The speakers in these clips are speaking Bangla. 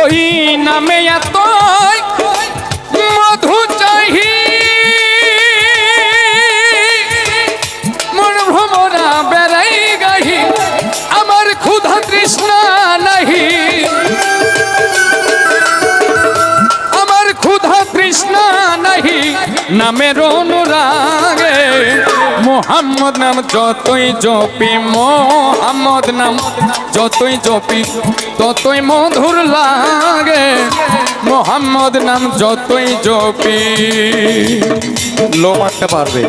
ওই নামে এত মধু চাহি মন ভ্রমরা বেড়াই গাহি আমার ক্ষুধা তৃষ্ণা নাহি আমার ক্ষুধা তৃষ্ণা নাহি নামের অনুরাগে মোহাম্মদ নাম যতই জপি, মোহাম্মদ নাম যতই জপি, ততই মধুর লাগে। মোহাম্মদ নাম যতই জপি। লো পারবে।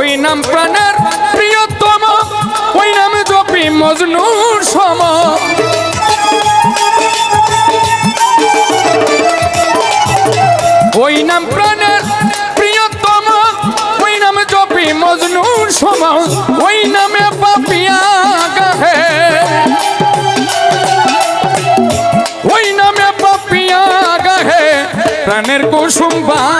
ওই নাম প্রাণের প্রিয়তম, ওই নাম জপি মজনুর সম। ওই নাম প্রাণের প্রিয়তম, ওই নাম জপি মজনুর সম। ওই নামে পাপিয়া গাহে ওই নামে পাপিয়া গাহে প্রাণের কুসুম বাগে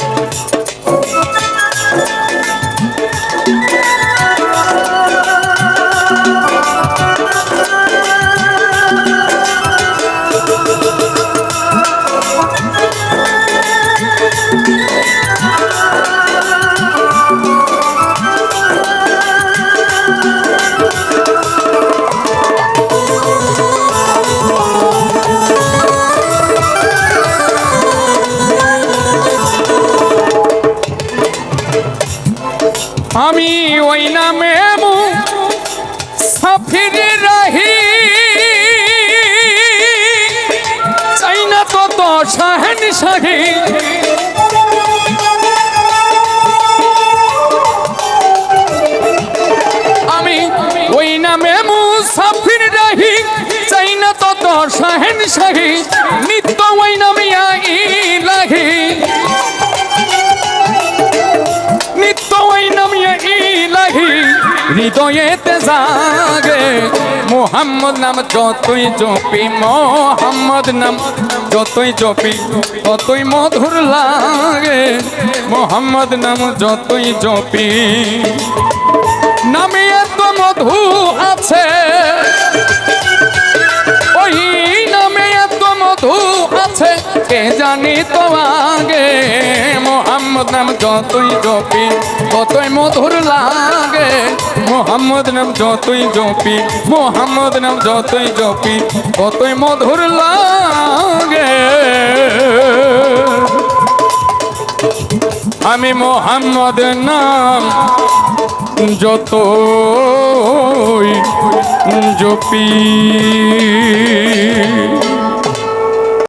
আমি ওই নামে সাফিরে রাহি। চাই না তো তো শাহেন শাহী আমি ওই নামে মুসাফির রাহি। চাই না তো তো শাহেন হৃদয়েতে জাগে মোহাম্মদ নাম যতই জপি, মোহাম্মদ নাম যতই জপি, ততই মধুর লাগে। মোহাম্মদ নাম যতই জপি, নামে এত মধু আছে। ওই নামে এত মধু আছে, কে জানি তো আগে। মোহাম্মদ নাম যতই জপি, ততই মধুর লাগে। মোহাম্মদ নাম যতই জপি, মোহাম্মদ নাম যতই জপি ততই মধুর লাগে। আমি মোহাম্মদ নাম যতই জপি।